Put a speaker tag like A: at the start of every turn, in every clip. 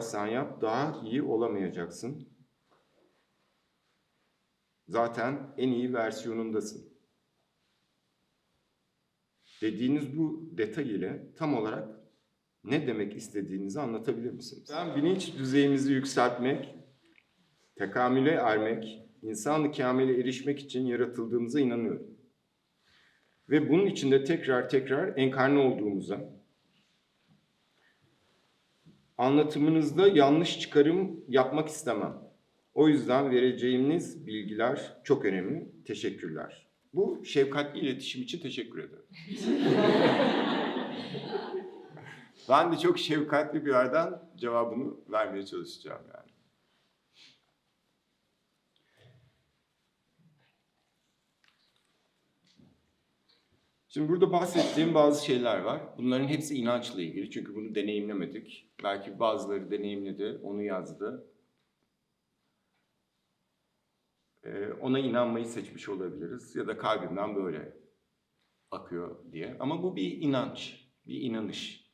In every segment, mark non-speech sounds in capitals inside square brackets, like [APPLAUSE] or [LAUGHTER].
A: yaparsan yap daha iyi olamayacaksın. Zaten en iyi versiyonundasın. Dediğiniz bu detay ile tam olarak ne demek istediğinizi anlatabilir misiniz? Ben bilinç düzeyimizi yükseltmek, tekamüle ermek, insan-ı kamile erişmek için yaratıldığımıza inanıyorum. Ve bunun içinde tekrar tekrar enkarne olduğumuza, anlatımınızda yanlış çıkarım yapmak istemem. O yüzden vereceğiniz bilgiler çok önemli. Teşekkürler. Bu şefkatli iletişim için teşekkür ederim. [LAUGHS] ben de çok şefkatli bir yerden cevabını vermeye çalışacağım yani. Şimdi burada bahsettiğim bazı şeyler var. Bunların hepsi inançla ilgili. Çünkü bunu deneyimlemedik. Belki bazıları deneyimledi, onu yazdı. Ee, ona inanmayı seçmiş olabiliriz. Ya da kalbimden böyle akıyor diye. Ama bu bir inanç, bir inanış.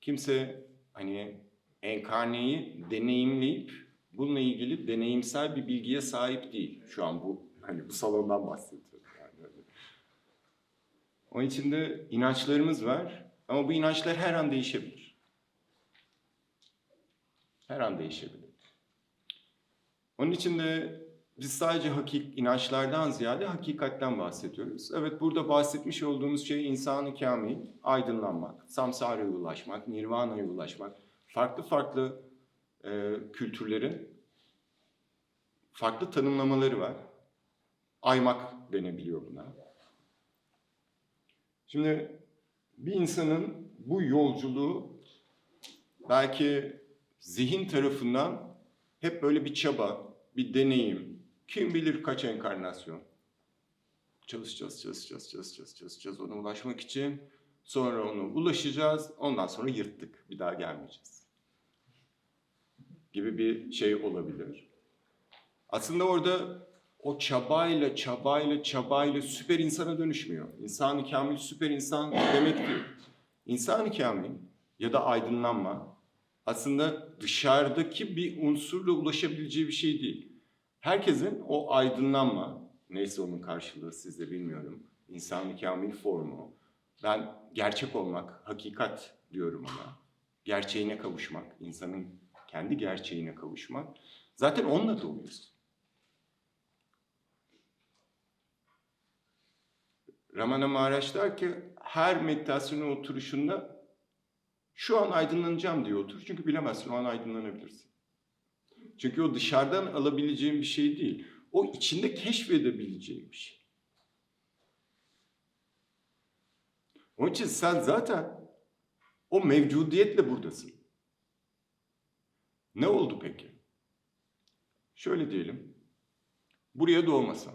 A: Kimse hani enkarneyi deneyimleyip bununla ilgili deneyimsel bir bilgiye sahip değil. Şu an bu hani bu salondan bahsediyorum. Yani. Onun içinde inançlarımız var ama bu inançlar her an değişebilir. Her an değişebilir. Onun için de biz sadece hakik inançlardan ziyade hakikatten bahsediyoruz. Evet burada bahsetmiş olduğumuz şey insanı kamil, aydınlanmak, samsaraya ulaşmak, nirvana'ya ulaşmak, farklı farklı e, kültürlerin farklı tanımlamaları var. Aymak denebiliyor buna. Şimdi bir insanın bu yolculuğu belki zihin tarafından hep böyle bir çaba, bir deneyim, kim bilir kaç enkarnasyon. Çalışacağız, çalışacağız, çalışacağız, çalışacağız ona ulaşmak için. Sonra onu ulaşacağız, ondan sonra yırttık, bir daha gelmeyeceğiz. Gibi bir şey olabilir. Aslında orada o çabayla, çabayla, çabayla süper insana dönüşmüyor. İnsan-ı kamil süper insan demek değil. İnsan-ı kamil ya da aydınlanma aslında dışarıdaki bir unsurla ulaşabileceği bir şey değil. Herkesin o aydınlanma, neyse onun karşılığı sizde bilmiyorum, insan-ı kamil formu, ben gerçek olmak, hakikat diyorum ona, gerçeğine kavuşmak, insanın kendi gerçeğine kavuşmak, zaten onunla doğuyoruz. Ramana Maharaj der ki her meditasyona oturuşunda şu an aydınlanacağım diye otur. Çünkü bilemezsin o an aydınlanabilirsin. Çünkü o dışarıdan alabileceğin bir şey değil. O içinde keşfedebileceğin bir şey. Onun için sen zaten o mevcudiyetle buradasın. Ne oldu peki? Şöyle diyelim. Buraya doğmasan.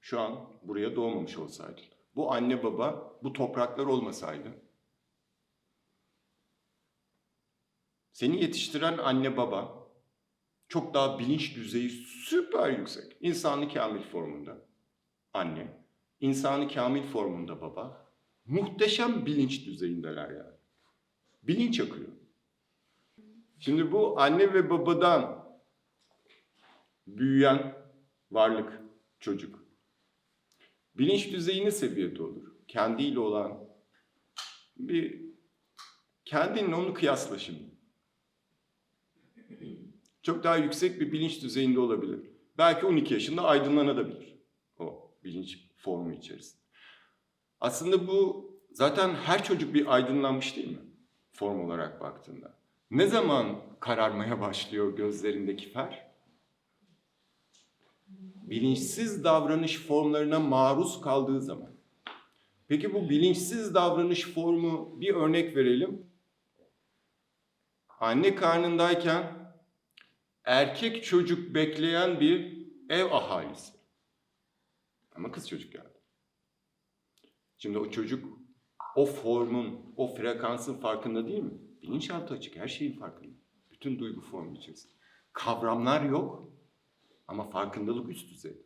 A: Şu an buraya doğmamış olsaydın. Bu anne baba bu topraklar olmasaydı. Seni yetiştiren anne baba çok daha bilinç düzeyi süper yüksek. İnsanı kamil formunda anne, insanı kamil formunda baba. Muhteşem bilinç düzeyindeler yani. Bilinç akıyor. Şimdi bu anne ve babadan büyüyen varlık, çocuk. Bilinç düzeyi ne seviyede olur? Kendiyle olan bir kendinle onu kıyasla şimdi. Çok daha yüksek bir bilinç düzeyinde olabilir. Belki 12 yaşında aydınlanabilir o bilinç formu içerisinde. Aslında bu zaten her çocuk bir aydınlanmış değil mi? Form olarak baktığında. Ne zaman kararmaya başlıyor gözlerindeki fer? bilinçsiz davranış formlarına maruz kaldığı zaman. Peki bu bilinçsiz davranış formu bir örnek verelim. Anne karnındayken erkek çocuk bekleyen bir ev ahalisi. Ama kız çocuk geldi. Şimdi o çocuk o formun, o frekansın farkında değil mi? Bilinçaltı açık, her şeyin farkında. Bütün duygu formu içerisinde. Kavramlar yok ama farkındalık üst düzeyde.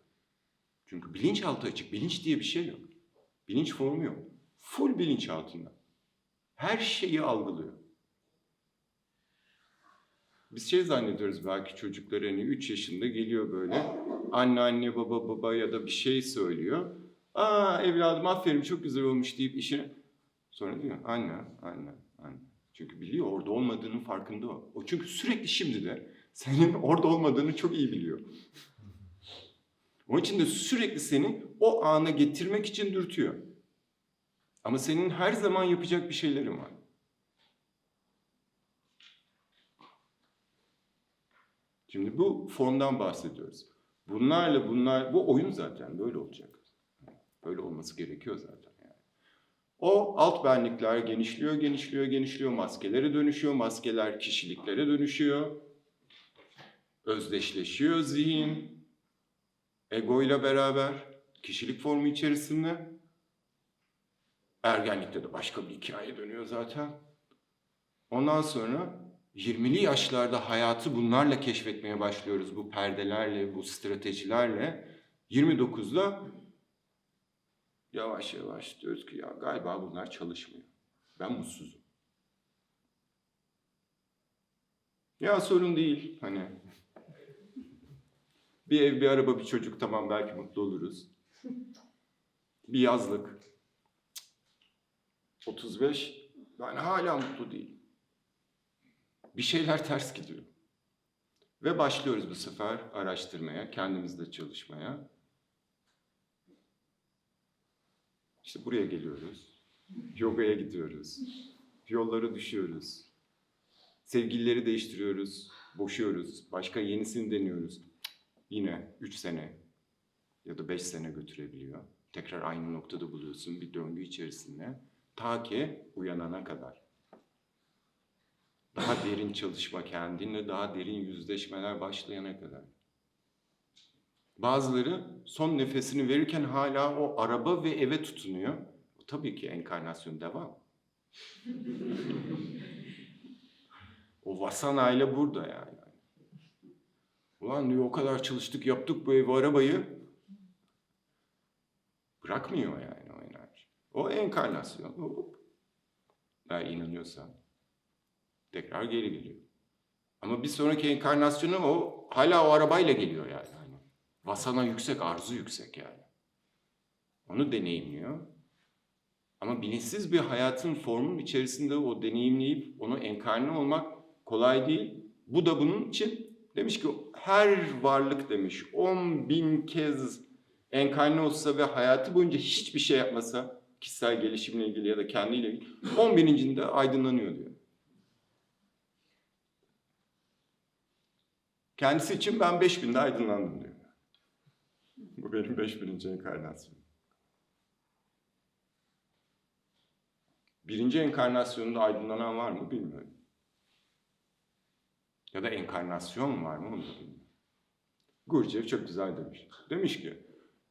A: Çünkü bilinçaltı açık, bilinç diye bir şey yok. Bilinç formu yok. Full bilinç altında. Her şeyi algılıyor. Biz şey zannediyoruz belki çocuklar hani 3 yaşında geliyor böyle. Anne anne baba baba ya da bir şey söylüyor. Aa evladım aferin çok güzel olmuş deyip işine. Sonra diyor anne anne anne. Çünkü biliyor orada olmadığının farkında o. O çünkü sürekli şimdi de senin [LAUGHS] orada olmadığını çok iyi biliyor. Onun için de sürekli seni o ana getirmek için dürtüyor. Ama senin her zaman yapacak bir şeylerin var. Şimdi bu formdan bahsediyoruz. Bunlarla bunlar, bu oyun zaten böyle olacak. Böyle olması gerekiyor zaten. Yani. O alt benlikler genişliyor, genişliyor, genişliyor, maskelere dönüşüyor, maskeler kişiliklere dönüşüyor. Özdeşleşiyor zihin, ego ile beraber, kişilik formu içerisinde. Ergenlikte de başka bir hikaye dönüyor zaten. Ondan sonra 20'li yaşlarda hayatı bunlarla keşfetmeye başlıyoruz. Bu perdelerle, bu stratejilerle. 29'da yavaş yavaş diyoruz ki ya galiba bunlar çalışmıyor. Ben mutsuzum. Ya sorun değil hani. Bir ev, bir araba, bir çocuk tamam belki mutlu oluruz. Bir yazlık. 35 ben hala mutlu değilim bir şeyler ters gidiyor. Ve başlıyoruz bu sefer araştırmaya, kendimizde çalışmaya. İşte buraya geliyoruz. Yogaya gidiyoruz. Yollara düşüyoruz. Sevgilileri değiştiriyoruz, boşuyoruz. Başka yenisini deniyoruz. Yine 3 sene ya da 5 sene götürebiliyor. Tekrar aynı noktada buluyorsun bir döngü içerisinde. Ta ki uyanana kadar daha derin çalışma kendinle, daha derin yüzleşmeler başlayana kadar. Bazıları son nefesini verirken hala o araba ve eve tutunuyor. Tabii ki enkarnasyon devam. o vasana ile burada yani. Ulan diyor o kadar çalıştık yaptık bu evi arabayı. Bırakmıyor yani o enerji. O enkarnasyon. Hop. Ben inanıyorsam tekrar geri geliyor. Ama bir sonraki enkarnasyonu o hala o arabayla geliyor yani. Hani vasana yüksek, arzu yüksek yani. Onu deneyimliyor. Ama bilinçsiz bir hayatın formunun içerisinde o deneyimleyip onu enkarne olmak kolay değil. Bu da bunun için demiş ki her varlık demiş 10 bin kez enkarne olsa ve hayatı boyunca hiçbir şey yapmasa kişisel gelişimle ilgili ya da kendiyle ilgili 10 binincinde aydınlanıyor diyor. Kendisi için ben 5000'de aydınlandım diyor. Bu benim 5000. enkarnasyonum. Birinci enkarnasyonunda aydınlanan var mı bilmiyorum. Ya da enkarnasyon var mı onu bilmiyorum. Gurdjieff çok güzel demiş. Demiş ki,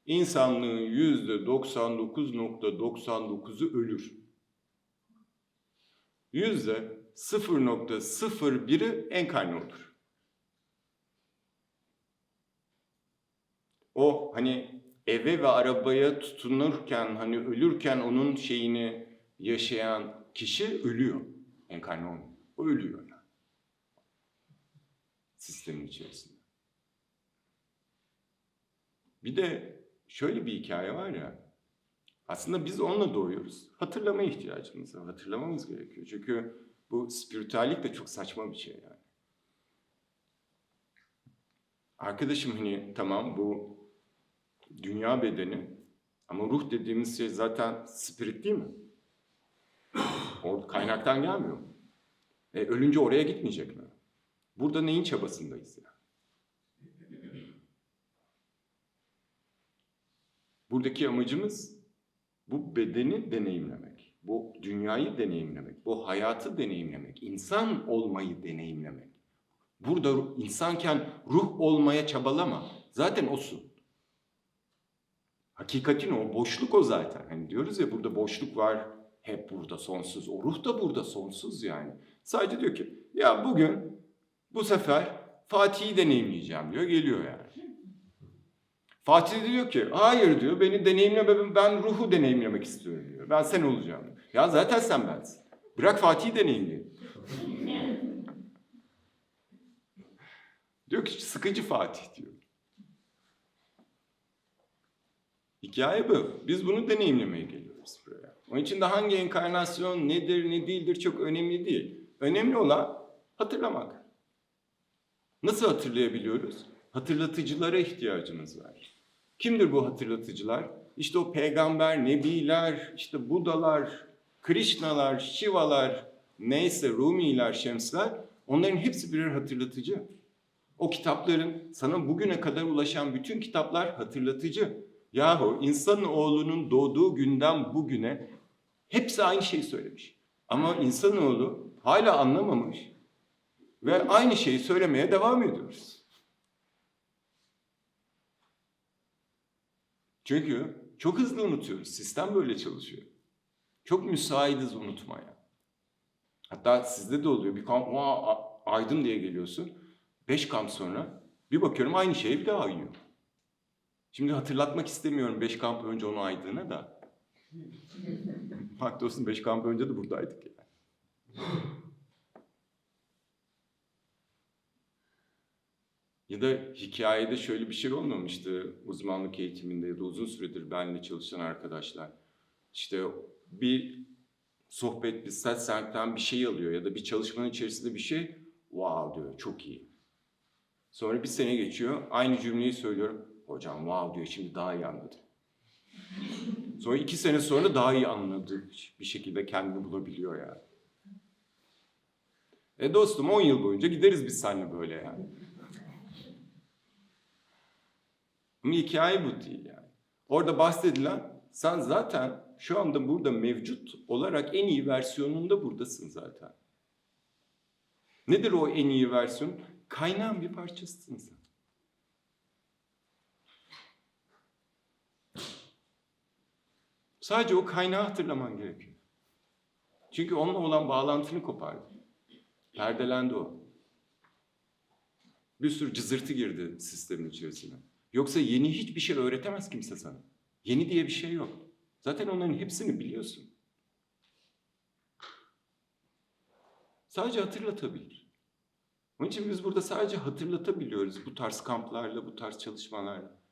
A: insanlığın yüzde 99.99'u ölür. Yüzde 0.01'i enkarne olur. O hani eve ve arabaya tutunurken hani ölürken onun şeyini yaşayan kişi ölüyor. Enkarne olmuyor. O ölüyor yani. Sistemin içerisinde. Bir de şöyle bir hikaye var ya. Aslında biz onunla doğuyoruz. Hatırlama ihtiyacımız var. Hatırlamamız gerekiyor. Çünkü bu spiritüellik de çok saçma bir şey yani. Arkadaşım hani tamam bu dünya bedeni ama ruh dediğimiz şey zaten spirit değil mi? O kaynaktan gelmiyor mu? E, ölünce oraya gitmeyecek mi? Burada neyin çabasındayız ya? Buradaki amacımız bu bedeni deneyimlemek. Bu dünyayı deneyimlemek. Bu hayatı deneyimlemek. insan olmayı deneyimlemek. Burada insanken ruh olmaya çabalama. Zaten osun. Hakikatin o, boşluk o zaten. Hani diyoruz ya burada boşluk var, hep burada sonsuz. O ruh da burada sonsuz yani. Sadece diyor ki ya bugün bu sefer Fatih'i deneyimleyeceğim diyor, geliyor yani. Fatih de diyor ki hayır diyor beni deneyimlemem ben ruhu deneyimlemek istiyorum diyor. Ben sen olacağım. Diyor. Ya zaten sen bensin. Bırak Fatih'i deneyimleyelim. [LAUGHS] Diyor ki sıkıcı Fatih diyor. Hikaye bu. Biz bunu deneyimlemeye geliyoruz buraya. Onun için de hangi enkarnasyon nedir ne değildir çok önemli değil. Önemli olan hatırlamak. Nasıl hatırlayabiliyoruz? Hatırlatıcılara ihtiyacımız var. Kimdir bu hatırlatıcılar? İşte o peygamber, nebiler, işte Budalar, Krishnalar, Shivalar, neyse Rumiler, Şemsler onların hepsi birer hatırlatıcı. O kitapların sana bugüne kadar ulaşan bütün kitaplar hatırlatıcı. Yahu insanoğlunun doğduğu günden bugüne hepsi aynı şeyi söylemiş. Ama insanoğlu hala anlamamış ve aynı şeyi söylemeye devam ediyoruz. Çünkü çok hızlı unutuyoruz. Sistem böyle çalışıyor. Çok müsaitiz unutmaya. Hatta sizde de oluyor. Bir kamp, "Vaa, a- aydın diye geliyorsun. Beş kamp sonra bir bakıyorum aynı şeyi bir daha yiyor. Şimdi hatırlatmak istemiyorum beş kamp önce onu aydığına da. Bak dostum beş kamp önce de buradaydık yani. Ya da hikayede şöyle bir şey olmamıştı uzmanlık eğitiminde ya da uzun süredir benimle çalışan arkadaşlar. İşte bir sohbet, bir set senkten bir şey alıyor ya da bir çalışmanın içerisinde bir şey wow diyor çok iyi. Sonra bir sene geçiyor aynı cümleyi söylüyorum. Hocam wow diyor şimdi daha iyi anladım. Sonra iki sene sonra daha iyi anladı. Bir şekilde kendini bulabiliyor yani. E dostum 10 yıl boyunca gideriz biz seninle böyle yani. Ama hikaye bu değil yani. Orada bahsedilen sen zaten şu anda burada mevcut olarak en iyi versiyonunda buradasın zaten. Nedir o en iyi versiyon? Kaynağın bir parçasısın sen. Sadece o kaynağı hatırlaman gerekiyor. Çünkü onunla olan bağlantını kopardın. Perdelendi o. Bir sürü cızırtı girdi sistemin içerisine. Yoksa yeni hiçbir şey öğretemez kimse sana. Yeni diye bir şey yok. Zaten onların hepsini biliyorsun. Sadece hatırlatabilir. Onun için biz burada sadece hatırlatabiliyoruz bu tarz kamplarla, bu tarz çalışmalarla.